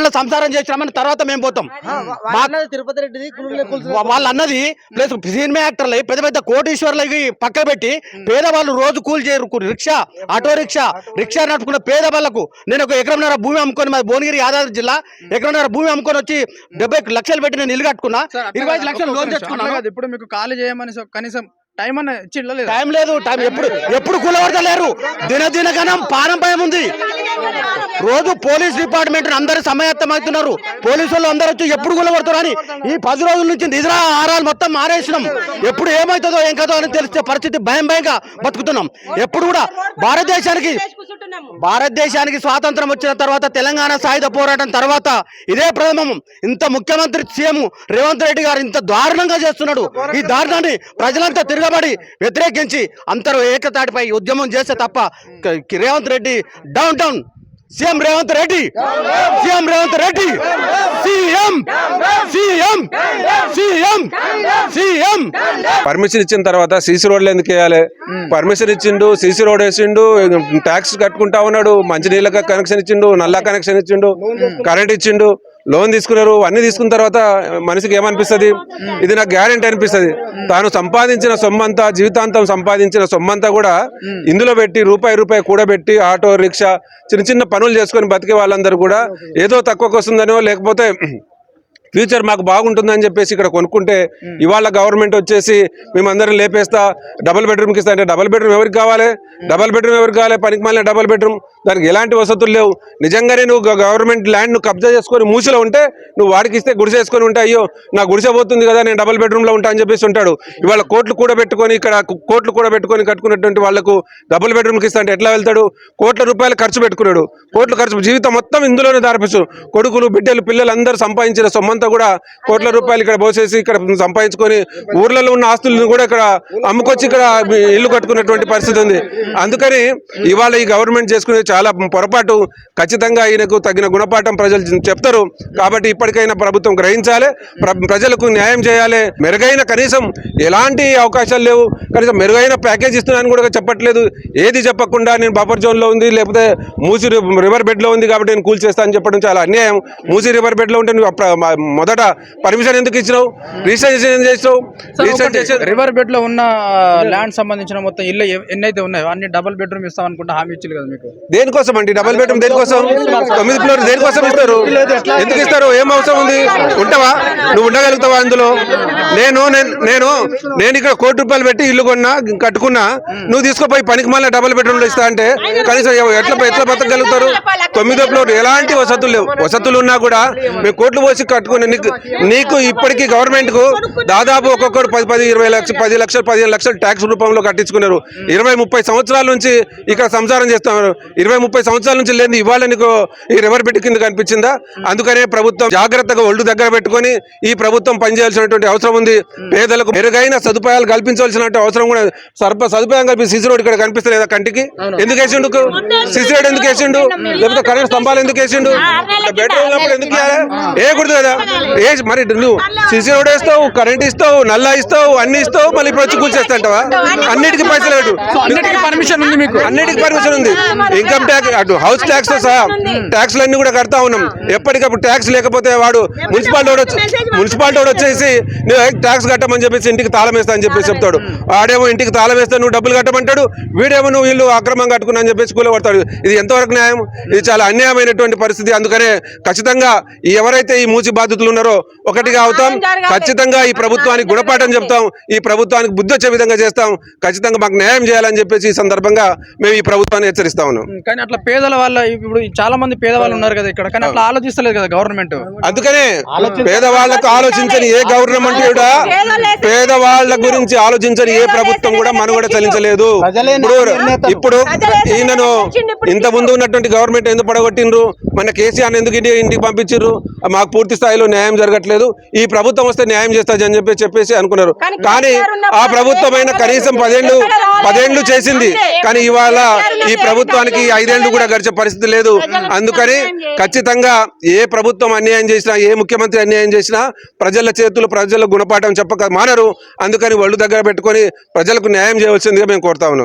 ఎవరైనా సంసారం చేసినామని తర్వాత మేము పోతాం. వాళ్ళ తిరుపతి రెడ్డిది వా- వాళ్ళ అన్నది ప్లస్ సినిమా యాక్టర్లు పెద్ద పెద్ద కోటీశ్వర్లకి పక్క పెట్టి పేదవాళ్ళు రోజు కూలి చేయరు కు- రిక్షా ఆటో రిక్షా? రిక్షా నడుపుకున్న పేదవాళ్ళకు నేను ఒక ఎకరంన్నర భూమి అమ్ముకొని మా భువనగిరి యాదాద్రి జిల్లా. ఎకరంన్నర భూమి అమ్ముకొని వచ్చి డెబ్బై లక్షలు పెట్టి నేను ఇల్లు కట్టుకున్నా. ఇరవై లక్షలు లోన్. తెచ్చుకున్నాను ఇప్పుడు మీకు ఖాళీ చేయమని కనీసం టైం అన్న టైం లేదు టైం ఎప్పుడు ఎప్పుడు కూలవడతలేరు దినదిన గణం పానం భయం ఉంది. రోజు పోలీస్ డిపార్ట్మెంట్ అందరూ సమాయత్తమవుతున్నారు. పోలీసు వాళ్ళు అందరూ వచ్చి ఎప్పుడు కూలబడతారు అని ఈ పది రోజుల నుంచి నిద్ర ఆరాలు మొత్తం మారేసినాం. ఎప్పుడు ఏమవుతుందో ఏం కదో అని తెలిసే పరిస్థితి భయం భయంగా బతుకుతున్నాం. ఎప్పుడు కూడా భారతదేశానికి భారతదేశానికి స్వాతంత్రం వచ్చిన తర్వాత తెలంగాణ సాయుధ పోరాటం తర్వాత ఇదే ప్రథమం. ఇంత ముఖ్యమంత్రి సీఎం రేవంత్ రెడ్డి గారు ఇంత దారుణంగా చేస్తున్నాడు. ఈ దారుణాన్ని ప్రజలంతా తిరగబడి వ్యతిరేకించి అందరూ ఏకతాటిపై ఉద్యమం చేస్తే తప్ప Revanth Reddy down down CM Revanth Reddy. CM Revanth Reddy. CM. CM. CM. CM. Permission ఇచ్చిన తర్వాత సీసీ రోడ్లు ఎందుకు వేయాలి? పర్మిషన్ ఇచ్చిండు సీసీ రోడ్ వేసిండు ట్యాక్స్ కట్టుకుంటా ఉన్నాడు మంచినీళ్ళకి కనెక్షన్ ఇచ్చిండు నల్లా కనెక్షన్ ఇచ్చిండు కరెంట్ ఇచ్చిండు. లోన్ తీసుకున్నారు అన్ని తీసుకున్న తర్వాత మనిషికి ఏమనిపిస్తుంది? ఇది నాకు గ్యారెంటీ అనిపిస్తుంది. తాను సంపాదించిన సొమ్మంతా జీవితాంతం సంపాదించిన సొమ్మంతా కూడా ఇందులో పెట్టి రూపాయి రూపాయి కూడబెట్టి ఆటో రిక్షా చిన్న చిన్న పనులు చేసుకొని బతికే వాళ్ళందరూ కూడా ఏదో తక్కువకి వస్తుందనో లేకపోతే ఫ్యూచర్ మాకు బాగుంటుందని చెప్పేసి ఇక్కడ కొనుక్కుంటే ఇవాళ గవర్నమెంట్ వచ్చేసి మేమందరం లేపేస్తా డబుల్ బెడ్రూమ్కి ఇస్తా. అంటే డబుల్ బెడ్రూమ్ ఎవరికి కావాలి? డబుల్ బెడ్రూమ్ ఎవరికి కావాలి? పనికి మళ్ళీ డబుల్ బెడ్రూమ్. దానికి ఎలాంటి వసతులు లేవు. నిజంగానే నువ్వు గవర్నమెంట్ ల్యాండ్ను కబ్జా చేసుకొని మూసిలో ఉంటే నువ్వు వాడికి ఇస్తే గుడిసె వేసుకొని ఉంటే అయ్యో నా గుడిసె పోతుంది కదా నేను డబుల్ బెడ్రూమ్లో ఉంటా అని చెప్పేసి ఉంటాడు. ఇవాళ కోట్లు కూడా పెట్టుకొని ఇక్కడ కోట్లు కూడా పెట్టుకొని కట్టుకున్నటువంటి వాళ్ళకు డబుల్ బెడ్రూమ్కి ఇస్తా అంటే ఎట్లా వెళ్తాడు? కోట్ల రూపాయలు ఖర్చు పెట్టుకున్నాడు. కోట్ల ఖర్చు జీవితం మొత్తం ఇందులోనే దారిపిస్తు. కొడుకులు బిడ్డలు పిల్లలు అందరూ సంపాదించిన సొమ్మంతా కూడా కోట్ల రూపాయలు ఇక్కడ పోసేసి ఇక్కడ సంపాదించుకొని ఊర్లలో ఉన్న ఆస్తులను కూడా ఇక్కడ అమ్ముకొచ్చి ఇక్కడ ఇల్లు కట్టుకున్నటువంటి పరిస్థితి ఉంది. అందుకని ఇవాళ ఈ గవర్నమెంట్ చేసుకునేది చాలా పొరపాటు. ఖచ్చితంగా ఈయనకు తగిన గుణపాఠం ప్రజలు చెప్తారు. కాబట్టి ఇప్పటికైనా ప్రభుత్వం గ్రహించాలి. ప్ర- ప్రజలకు న్యాయం చేయాలి. మెరుగైన కనీసం ఎలాంటి అవకాశాలు లేవు. కనీసం మెరుగైన ప్యాకేజ్ ఇస్తున్నాను కూడా చెప్పట్లేదు. ఏది చెప్పకుండా నేను బఫర్ జోన్లో ఉంది లేకపోతే మూసి రివర్ బెడ్లో ఉంది కాబట్టి నేను కూల్ చేస్తాను చెప్పడం చాలా అన్యాయం. మూసి రివర్ బెడ్లో ఉంటే నువ్వు మొదట పర్మిషన్ ఎందుకు ఇచ్చినావు? రిజిస్ట్రేషన్ ఎందుకు చేసినావు? రిజిస్ట్రేషన్ రివర్ బెడ్లో ఉన్న ల్యాండ్ సంబంధించిన మొత్తం ఇల్లు ఎన్నైతే ఉన్నాయో అన్ని డబుల్ బెడ్రూమ్ ఇస్తాం అనుకుంటే హామీ ఇచ్చింది కదా మీకు? దేనికోసం అండి? డబుల్ బెడ్రూమ్ దేనికోసం? తొమ్మిది ఫ్లోర్ దేనికోసం ఇస్తారు? ఎందుకు ఇస్తారు? ఏం అవసరం ఉంది? ఉంటావా? నువ్వు ఉండగలుగుతావా అందులో? నేను నేను- నేను నేను ఇక్కడ కోటి రూపాయలు పెట్టి ఇల్లు కొన్నా కట్టుకున్నా నువ్వు తీసుకుపోయి పనికి మళ్ళీ డబుల్ బెడ్రూమ్లో ఇస్తా అంటే కనీసం ఎట్లా ఎట్లా బతకగలుగుతారు? తొమ్మిదో ఫ్లోర్ ఎలాంటి వసతులు లేవు. వసతులు ఉన్నా కూడా మేము కోట్లు పోసి కట్టుకుని నీకు నీకు ఇప్పటికీ గవర్నమెంట్కు దాదాపు ఒక్కొక్కరు పది పది ఇరవై లక్షలు పది లక్షలు పదిహేను లక్షలు ట్యాక్స్ రూపంలో కట్టించుకున్నారు. ఇరవై ముప్పై సంవత్సరాల నుంచి ఇక్కడ సంసారం చేస్తున్నారు. ఇరవై ముప్పై సంవత్సరాల నుంచి లేని ఇవాళ నీకు ఈ రివర్ పెట్టి కింద కనిపించిందా? అందుకనే ప్రభుత్వం జాగ్రత్తగా ఒళ్ళు దగ్గర పెట్టుకొని ఈ ప్రభుత్వం పనిచేయాల్సినటువంటి అవసరం ఉంది. పేదలకు మెరుగైన సదుపాయాలు కల్పించవలసిన అవసరం కూడా సర్ప సదుపాయం కల్పించి సిసి రోడ్ ఇక్కడ కనిపిస్తలేదా కంటికి? ఎందుకు వేసిండు సిసి రోడ్ ఎందుకు వేసిండు? లేకపోతే కరెంట్ స్తంభాలు ఎందుకు వేసిండు? బెడ్రూమ్ ఎందుకు? వేయకూడదు కదా? ఏ మరి నువ్వు సిసి రోడ్ వేస్తావు కరెంట్ ఇస్తావు నల్లా ఇస్తావు అన్ని ఇస్తావు మళ్ళీ ఇప్పుడు వచ్చి కూర్చేస్తాంటావా అన్నిటికీ పైసలు అన్నిటికీ పర్మిషన్ ఉంది మీకు. అన్నిటికి పర్మిషన్ ఉంది. ఇన్కమ్ ట్యాక్స్ అటు హౌస్ ట్యాక్స్తో సహా ట్యాక్స్ అన్ని కూడా కడతా ఉన్నాం. ఎప్పటికప్పుడు ట్యాక్స్ లేకపోతే వాడు మున్సిపాలిటీ వాడు మున్సిపాలిటీ వాడు వచ్చేసి నువ్వు ట్యాక్స్ కట్టమని చెప్పేసి ఇంటికి తాళం వేస్తా అని చెప్పేసి చెప్తాడు. వాడేమో ఇంటికి తాళం వేస్తా నువ్వు డబ్బులు కట్టమంటాడు. వీడేమో నువ్వు ఇల్లు అక్రమంగా కట్టుకున్నా అని చెప్పేసి కూలబడతాడు ఇది ఎంతవరకు న్యాయం? ఇది చాలా అన్యాయమైనటువంటి పరిస్థితి. అందుకనే ఖచ్చితంగా ఎవరైతే ఈ మూసి బాధితులు ఉన్నారో ఒకటిగా అవుతాం. ఖచ్చితంగా ఈ ప్రభుత్వానికి గుణపాఠం చెప్తాం. ఈ ప్రభుత్వానికి బుద్ధి వచ్చే విధంగా చేస్తాం. ఖచ్చితంగా మాకు న్యాయం చేయాలని చెప్పేసి ఈ సందర్భంగా మేము ఈ ప్రభుత్వాన్ని హెచ్చరిస్తా ఉన్నాం. కానీ అట్లా పేదల వాళ్ళ ఇప్పుడు చాలా మంది పేదవాళ్ళు ఉన్నారు కదా ఇక్కడ. కానీ అట్లా ఆలోచిస్తలేదు కదా గవర్నమెంట్. అందుకనే పేదవాళ్ళకు ఆలోచించని ఏ గవర్నమెంట్ కూడా పేదవాళ్ళ గురించి ఆలోచించని ఏ ప్రభుత్వం కూడా మనుగడ చలించలేదు. ఇప్పుడు ఇప్పుడు ఈయనను ఇంత ముందు ఉన్నటువంటి గవర్నమెంట్ ఎందుకు పడగొట్టిండ్రు? మన కేసీఆర్ ఎందుకు ఇంటి ఇంటికి పంపించారు మాకు పూర్తి స్థాయిలో న్యాయం జరగట్లేదు. ఈ ప్రభుత్వం వస్తే న్యాయం చేస్తుంది అని చెప్పి చెప్పేసి అనుకున్నారు. కానీ ఆ ప్రభుత్వమైన కనీసం పదేళ్ళు పదేళ్ళు చేసింది. కానీ ఇవాళ ఈ ప్రభుత్వానికి ఐదేళ్ళు కూడా గడిచే పరిస్థితి లేదు. అందుకని ఖచ్చితంగా ఏ ప్రభుత్వం అన్యాయం చేసినా ఏ ముఖ్యమంత్రి అన్యాయం చేసినా ప్రజల చేతులు ప్రజల గుణపాఠం చెప్పక మానరు. అందుకని ఒళ్ళు దగ్గర పెట్టుకొని ప్రజలకు న్యాయం చేయవలసిందిగా మేము కోరుతా ఉన్నాం.